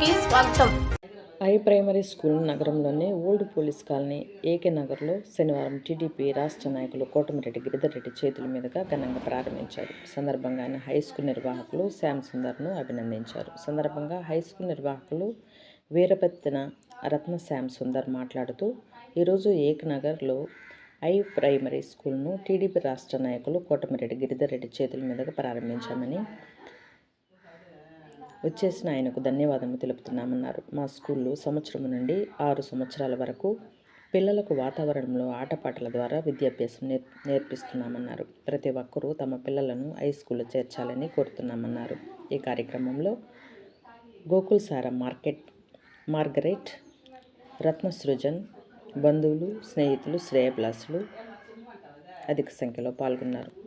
స్వాగతం. I primary school నగరంలోని old police colony AK నగర్లో శనివారం టీడీపీ రాష్ట్ర నాయకులు కోటమిరెడ్డి గిరిధర్రెడ్డి చేతుల మీదుగా ఘనంగా ప్రారంభించారు. సందర్భంగా ఆయన హై స్కూల్ నిర్వాహకులు శ్యామ్ సుందర్ను అభినందించారు. సందర్భంగా హై స్కూల్ నిర్వాహకులు వీరపెత్తిన రత్న శ్యామ్ సుందర్ మాట్లాడుతూ ఈరోజు ఏక్ నగర్లో ఐ ప్రైమరీ స్కూల్ను టీడీపీ రాష్ట్ర నాయకులు కోటమిరెడ్డి గిరిధర్రెడ్డి చేతుల మీదుగా ప్రారంభించామని వచ్చేసిన ఆయనకు ధన్యవాదము తెలుపుతున్నామన్నారు. మా స్కూల్లో సంవత్సరం నుండి ఆరు సంవత్సరాల వరకు పిల్లలకు వాతావరణంలో ఆటపాటల ద్వారా విద్యాభ్యాసం నేర్ నేర్పిస్తున్నామన్నారు. ప్రతి ఒక్కరూ తమ పిల్లలను హై స్కూల్లో చేర్చాలని కోరుతున్నామన్నారు. ఈ కార్యక్రమంలో గోకుల్ సారా మార్కెట్ మార్గరెట్ రత్న సృజన్ బంధువులు స్నేహితులు శ్రేయభిలాసులు అధిక సంఖ్యలో పాల్గొన్నారు.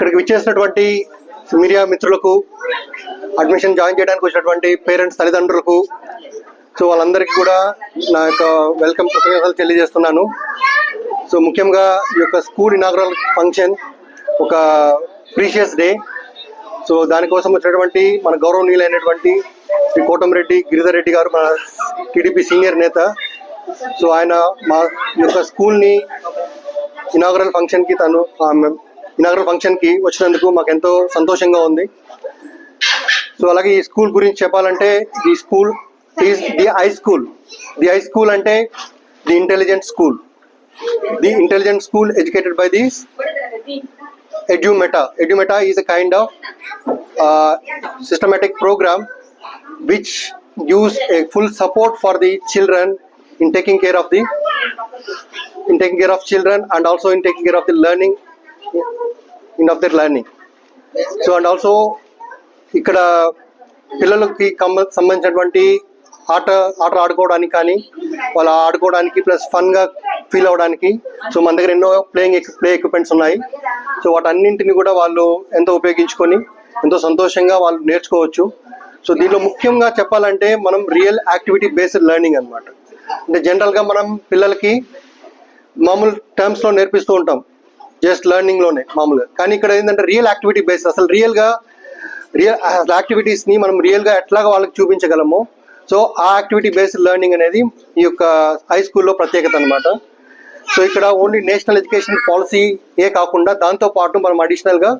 ఇక్కడికి విచ్చేసినటువంటి మీడియా మిత్రులకు అడ్మిషన్ జాయిన్ చేయడానికి వచ్చినటువంటి పేరెంట్స్ తల్లిదండ్రులకు సో వాళ్ళందరికీ కూడా నా యొక్క వెల్కమ్ కృతజ్ఞతలు తెలియజేస్తున్నాను. సో ముఖ్యంగా ఈ యొక్క స్కూల్ ఇనాగ్రల్ ఫంక్షన్ ఒక ప్రీషియస్ డే సో దానికోసం వచ్చినటువంటి మన గౌరవనీయులైనటువంటి శ్రీ కోటమిరెడ్డి గిరిధర్ రెడ్డి గారు మన టీడీపీ సీనియర్ నేత. సో ఆయన మా ఈ యొక్క స్కూల్ని ఇనాగ్రల్ ఫంక్షన్కి తను ఇనాగ్రల్ ఫంక్షన్కి వచ్చినందుకు మాకు ఎంతో సంతోషంగా ఉంది. సో అలాగే ఈ స్కూల్ గురించి చెప్పాలంటే the school the high school the high school అంటే the intelligent school the intelligent school educated by the Edumeta Edumeta is a kind of systematic program which gives a full support for the children in taking care of the in taking care of children and also in taking care of the learning in of their learning so and also ఇక్కడ పిల్లలకి సంబంధించినటువంటి ఆట ఆటలు ఆడుకోవడానికి కానీ వాళ్ళ ఆడుకోవడానికి plus ఫన్గా ఫీల్ అవడానికి సో మన దగ్గర ఎన్నో ప్లేయింగ్ ప్లే ఎక్విప్మెంట్స్ ఉన్నాయి. సో వాటన్నింటిని కూడా వాళ్ళు ఎంతో ఉపయోగించుకొని ఎంతో సంతోషంగా వాళ్ళు నేర్చుకోవచ్చు. సో దీనిలో ముఖ్యంగా చెప్పాలంటే మనం రియల్ యాక్టివిటీ బేస్డ్ లెర్నింగ్ అనమాట అంటే జనరల్గా మనం పిల్లలకి మామూలు టర్మ్స్లో నేర్పిస్తూ ఉంటాం. జస్ట్ లెర్నింగ్లోనే మామూలుగా. కానీ ఇక్కడ ఏంటంటే రియల్ యాక్టివిటీ బేస్ అసలు రియల్గా రియల్ యాక్టివిటీస్ని మనం రియల్గా ఎట్లాగా వాళ్ళకి చూపించగలము. సో ఆ యాక్టివిటీ బేస్డ్ లెర్నింగ్ అనేది ఈ యొక్క హై స్కూల్లో ప్రత్యేకత అన్నమాట. సో ఇక్కడ ఓన్లీ నేషనల్ ఎడ్యుకేషన్ పాలసీ ఏ కాకుండా దాంతో పాటు మనం అడిషనల్గా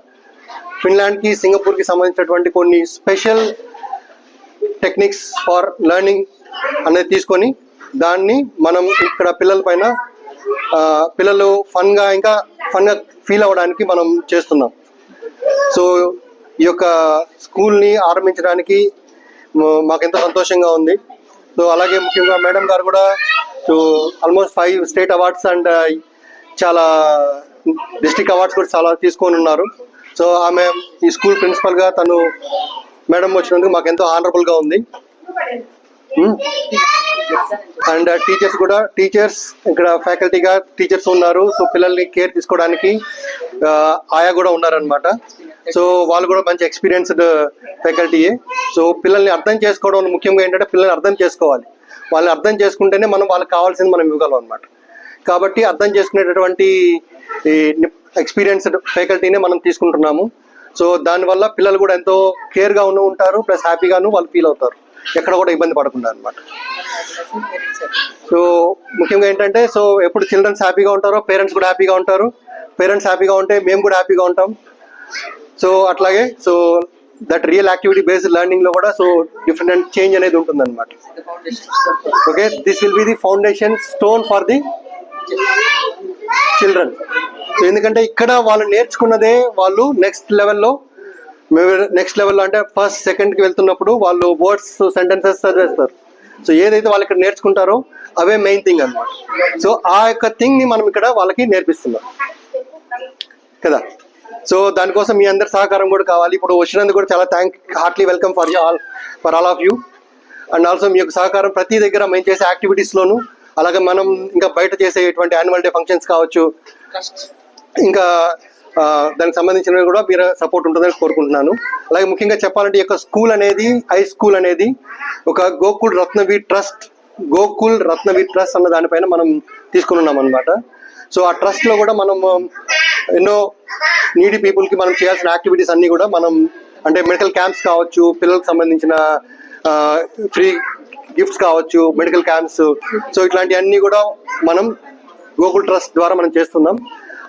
ఫిన్లాండ్కి సింగపూర్కి సంబంధించినటువంటి కొన్ని స్పెషల్ టెక్నిక్స్ ఫర్ లెర్నింగ్ అనేది తీసుకొని దాన్ని మనం ఇక్కడ పిల్లల పైన పిల్లలు ఫన్గా ఇంకా ఫన్గా ఫీల్ అవ్వడానికి మనం చేస్తున్నాం. సో ఈ యొక్క స్కూల్ని ఆరంభించడానికి మాకెంతో సంతోషంగా ఉంది. సో అలాగే ముఖ్యంగా మేడం గారు కూడా so almost five state awards and చాలా డిస్ట్రిక్ట్ అవార్డ్స్ కూడా చాలా తీసుకొని ఉన్నారు. సో ఆమె ఈ స్కూల్ ప్రిన్సిపల్గా తను మేడం వచ్చినందుకు మాకు ఎంతో ఉంది. అండ్ టీచర్స్ కూడా టీచర్స్ ఇక్కడ ఫ్యాకల్టీగా టీచర్స్ ఉన్నారు. సో పిల్లల్ని కేర్ తీసుకోవడానికి ఆయా కూడా ఉన్నారనమాట సో వాళ్ళు కూడా మంచి ఎక్స్పీరియన్స్డ్ ఫ్యాకల్టీయే. సో పిల్లల్ని అర్థం చేసుకోవడం ముఖ్యంగా ఏంటంటే పిల్లల్ని అర్థం చేసుకోవాలి. వాళ్ళని అర్థం చేసుకుంటేనే మనం వాళ్ళకి కావాల్సింది మనం ఇవ్వగలం అనమాట కాబట్టి అర్థం చేసుకునేటటువంటి ఈ ఎక్స్పీరియన్స్డ్ ఫ్యాకల్టీనే మనం తీసుకుంటున్నాము. సో దానివల్ల పిల్లలు కూడా ఎంతో కేర్గా ఉన్న ఉంటారు ప్లస్ హ్యాపీగాను వాళ్ళు ఫీల్ అవుతారు. ఎక్కడ కూడా ఇబ్బంది పడకుండా అనమాట సో ముఖ్యంగా ఏంటంటే సో ఎప్పుడు చిల్డ్రన్స్ హ్యాపీగా ఉంటారో పేరెంట్స్ కూడా హ్యాపీగా ఉంటారు. పేరెంట్స్ హ్యాపీగా ఉంటే మేము కూడా హ్యాపీగా ఉంటాం. సో అట్లాగే so that real activity based లెర్నింగ్లో కూడా సో డిఫరెంట్ చేంజ్ అనేది ఉంటుంది అనమాట okay this will be the foundation stone for the children so ఎందుకంటే ఇక్కడ వాళ్ళు నేర్చుకున్నదే వాళ్ళు నెక్స్ట్ లెవెల్లో నెక్స్ట్ లెవెల్లో అంటే ఫస్ట్ సెకండ్కి వెళ్తున్నప్పుడు వాళ్ళు వర్డ్స్ సెంటెన్సెస్ చదివేస్తారు. సో ఏదైతే వాళ్ళు ఇక్కడ నేర్చుకుంటారో అవే మెయిన్ థింగ్ అనమాట సో ఆ యొక్క థింగ్ని మనం ఇక్కడ వాళ్ళకి నేర్పిస్తున్నాం. కదా? సో దానికోసం మీ అందరి సహకారం కూడా కావాలి. ఇప్పుడు వచ్చినందుకు కూడా చాలా thank heartily welcome for all for all of you and also మీ యొక్క సహకారం ప్రతి దగ్గర మేము చేసే యాక్టివిటీస్లోను అలాగే మనం ఇంకా బయట చేసేటువంటి యాన్యువల్ డే ఫంక్షన్స్ కావచ్చు. ఇంకా దానికి సంబంధించినవి కూడా మీరు సపోర్ట్ ఉంటుందని కోరుకుంటున్నాను. అలాగే ముఖ్యంగా చెప్పాలంటే ఈ యొక్క స్కూల్ అనేది హై స్కూల్ అనేది ఒక గోకుల్ రత్నవి ట్రస్ట్ గోకుల్ రత్నవి ట్రస్ట్ అన్న దానిపైన మనం తీసుకుని ఉన్నాం అనమాట సో ఆ ట్రస్ట్లో కూడా మనం ఎన్నో నీడి పీపుల్కి మనం చేయాల్సిన యాక్టివిటీస్ అన్ని కూడా మనం అంటే మెడికల్ క్యాంప్స్ కావచ్చు పిల్లలకు సంబంధించిన ఫ్రీ గిఫ్ట్స్ కావచ్చు మెడికల్ క్యాంప్స్ సో ఇట్లాంటివన్నీ కూడా మనం గోకుల్ ట్రస్ట్ ద్వారా మనం చేస్తున్నాం.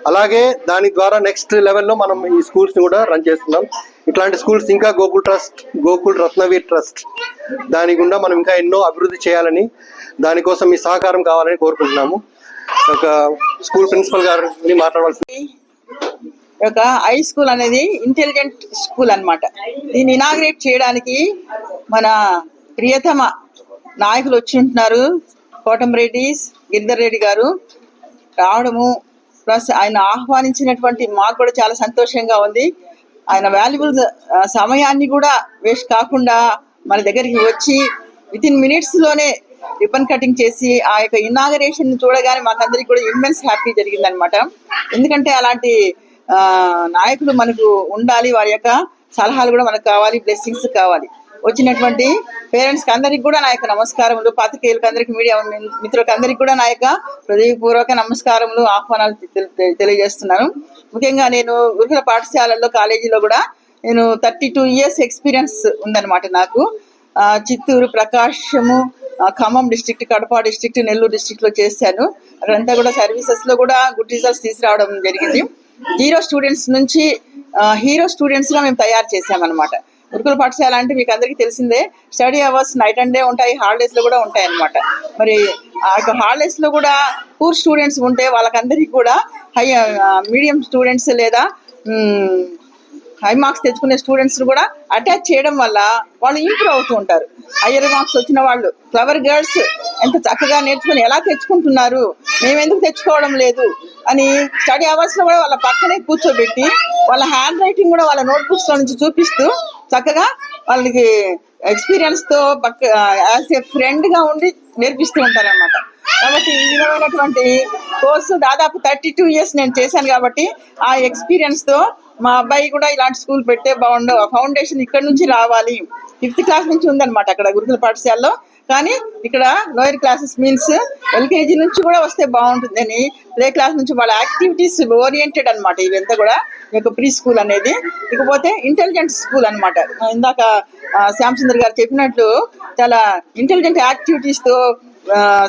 అలాగే దాని ద్వారా నెక్స్ట్ లెవెల్లో మనం ఈ స్కూల్స్ని కూడా రన్ చేస్తున్నాం. ఇట్లాంటి స్కూల్స్ ఇంకా గోకుల్ ట్రస్ట్ గోకుల్ రత్నవీర్ ట్రస్ట్ దాని గుండా మనం ఇంకా ఎన్నో అభివృద్ధి చేయాలని దానికోసం మీ సహకారం కావాలని కోరుకుంటున్నాము. ఒక స్కూల్ ప్రిన్సిపల్ గారిని మాట్లాడవలసింది. ఒక హై స్కూల్ అనేది ఇంటెలిజెంట్ స్కూల్ అన్నమాట. దీన్ని ఇనాగ్రేట్ చేయడానికి మన ప్రియతమ నాయకులు వచ్చి ఉంటున్నారు. కోటంరెడ్డి గిరిధర్ రెడ్డి గారు. రావడము ప్లస్ ఆయన ఆహ్వానించినటువంటి మాకు కూడా చాలా సంతోషంగా ఉంది. ఆయన వాల్యుబుల్ సమయాన్ని కూడా వేస్ట్ కాకుండా మన దగ్గరికి వచ్చి విత్ ఇన్ మినిట్స్లోనే రిబన్ కటింగ్ చేసి ఆ యొక్క ఇనాగరేషన్ చూడగానే మాకందరికి కూడా ఇమ్మెన్స్ హ్యాపీ జరిగిందనమాట. ఎందుకంటే అలాంటి నాయకులు మనకు ఉండాలి. వారి యొక్క సలహాలు కూడా మనకు కావాలి బ్లెస్సింగ్స్ కావాలి. వచ్చినటువంటి పేరెంట్స్కి అందరికి కూడా నా యొక్క నమస్కారములు పాతికేయులకు అందరికి మీడియా మిత్రులకు అందరికి కూడా నా యొక్క హృదయపూర్వక నమస్కారములు ఆహ్వానాలు తెలియజేస్తున్నాను. ముఖ్యంగా నేను గురుకుల పాఠశాలల్లో కాలేజీలో కూడా నేను థర్టీ టూ ఇయర్స్ ఎక్స్పీరియన్స్ ఉందన్నమాట నాకు. చిత్తూరు ప్రకాశము ఖమ్మం డిస్ట్రిక్ట్ కడప డిస్ట్రిక్ట్ నెల్లూరు డిస్ట్రిక్ట్లో చేశాను. అక్కడంతా కూడా సర్వీసెస్లో కూడా గుడ్ రిజల్ట్స్ తీసుకురావడం జరిగింది. జీరో స్టూడెంట్స్ నుంచి హీరో స్టూడెంట్స్గా మేము తయారు చేసామన్నమాట గురుకుల పాఠశాల అంటే మీకు అందరికీ తెలిసిందే. Study hours night and day ఉంటాయి హాలిడేస్లో కూడా ఉంటాయి అన్నమాట. మరి ఆ యొక్క హాలిడేస్లో కూడా పూర్ స్టూడెంట్స్ ఉంటే వాళ్ళకందరికీ కూడా హై మీడియం స్టూడెంట్స్ లేదా హై మార్క్స్ తెచ్చుకునే స్టూడెంట్స్ కూడా అటాచ్ చేయడం వల్ల వాళ్ళు ఇంప్రూవ్ అవుతూ ఉంటారు. హయ్యర్ మార్క్స్ వచ్చిన వాళ్ళు ఫ్లవర్ గర్ల్స్ ఎంత చక్కగా నేర్చుకుని ఎలా తెచ్చుకుంటున్నారు? మేము ఎందుకు తెచ్చుకోవడం లేదు? అని స్టడీ అవర్స్లో కూడా వాళ్ళ పక్కనే కూర్చోబెట్టి వాళ్ళ హ్యాండ్ రైటింగ్ కూడా వాళ్ళ నోట్బుక్స్లో నుంచి చూపిస్తూ చక్కగా వాళ్ళకి ఎక్స్పీరియన్స్తో పక్క యాజ్ ఏ ఫ్రెండ్గా ఉండి నేర్పిస్తూ ఉంటారన్నమాట. కాబట్టి ఈ విధమైనటువంటి కోర్సు దాదాపు థర్టీ టూ ఇయర్స్ నేను చేశాను కాబట్టి ఆ ఎక్స్పీరియన్స్తో మా అబ్బాయి కూడా ఇలాంటి స్కూల్ పెట్టే బాగుండు. ఫౌండేషన్ ఇక్కడ నుంచి రావాలి. ఫిఫ్త్ క్లాస్ నుంచి ఉందన్నమాట అక్కడ గురుకుల పాఠశాలలో. కానీ ఇక్కడ లోయర్ క్లాసెస్ మీన్స్ ఎల్కేజీ నుంచి కూడా వస్తే బాగుంటుందని ప్లే క్లాస్ నుంచి వాళ్ళ యాక్టివిటీస్ ఓరియంటెడ్ అనమాట ఇవంతా కూడా ఈ యొక్క ప్రీ స్కూల్ అనేది. ఇకపోతే ఇంటెలిజెంట్ స్కూల్ అనమాట ఇందాక ఆ, శ్యామ్ సుందర్ గారు చెప్పినట్లు చాలా ఇంటెలిజెంట్ యాక్టివిటీస్తో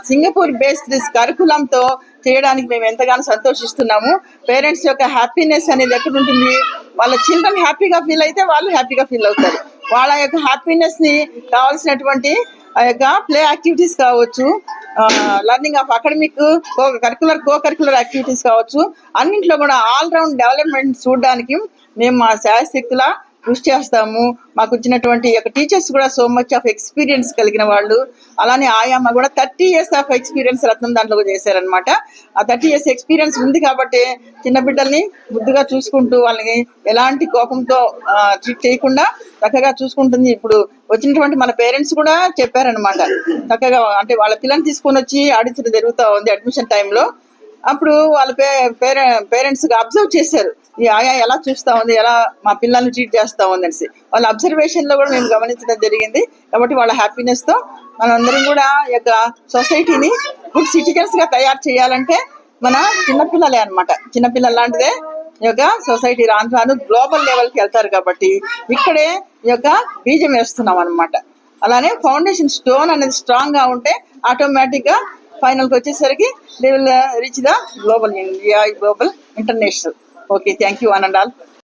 సింగపూర్ బేస్డ్ కరికులంతో చేయడానికి మేము ఎంతగానో సంతోషిస్తున్నాము. పేరెంట్స్ యొక్క హ్యాపీనెస్ అనేది ఎక్కడ ఉంటుంది? వాళ్ళ చిల్డ్రన్ హ్యాపీగా ఫీల్ అయితే వాళ్ళు హ్యాపీగా ఫీల్ అవుతారు. వాళ్ళ యొక్క హ్యాపీనెస్ని కావాల్సినటువంటి యొక్క ప్లే యాక్టివిటీస్ కావచ్చు learning of academic co curricular co curricular activities కావచ్చు. అన్నింటిలో కూడా ఆల్ రౌండ్ డెవలప్మెంట్ చూడడానికి మేము మా శాయశక్తుల కృషి చేస్తాము. మాకు వచ్చినటువంటి యొక్క టీచర్స్ కూడా సో మచ్ ఆఫ్ ఎక్స్పీరియన్స్ కలిగిన వాళ్ళు. అలానే ఆయామ కూడా థర్టీ ఇయర్స్ ఆఫ్ ఎక్స్పీరియన్స్ రత్నం దాంట్లో చేశారనమాట ఆ థర్టీ ఇయర్స్ ఎక్స్పీరియన్స్ ఉంది కాబట్టి చిన్న బిడ్డల్ని ముద్దుగా చూసుకుంటూ వాళ్ళని ఎలాంటి కోపంతో ట్రీట్ చేయకుండా చక్కగా చూసుకుంటుంది. ఇప్పుడు వచ్చినటువంటి మన పేరెంట్స్ కూడా చెప్పారనమాట చక్కగా అంటే వాళ్ళ పిల్లల్ని తీసుకొని వచ్చి ఆడించడం జరుగుతూ ఉంది అడ్మిషన్ టైంలో అప్పుడు వాళ్ళ పే పేరె పేరెంట్స్ అబ్జర్వ్ చేశారు. ఈ ఆయా ఎలా చూస్తా ఉంది ఎలా మా పిల్లల్ని ట్రీట్ చేస్తా ఉంది అనేసి. వాళ్ళ అబ్జర్వేషన్లో కూడా మేము గమనించడం జరిగింది. కాబట్టి వాళ్ళ హ్యాపీనెస్తో మనందరం కూడా ఈ యొక్క సొసైటీని గుడ్ సిటిజన్స్గా తయారు చేయాలంటే మన చిన్నపిల్లలే అన్నమాట. చిన్నపిల్లల లాంటిదే ఈ యొక్క సొసైటీ రాను రాను గ్లోబల్ లెవెల్కి వెళ్తారు కాబట్టి ఇక్కడే ఈ యొక్క బీజం వేస్తున్నాం అనమాట అలానే ఫౌండేషన్ స్టోన్ అనేది స్ట్రాంగ్గా ఉంటే ఆటోమేటిక్గా ఫైనల్కి వచ్చేసరికి they will reach the global India global international okay thank you one and all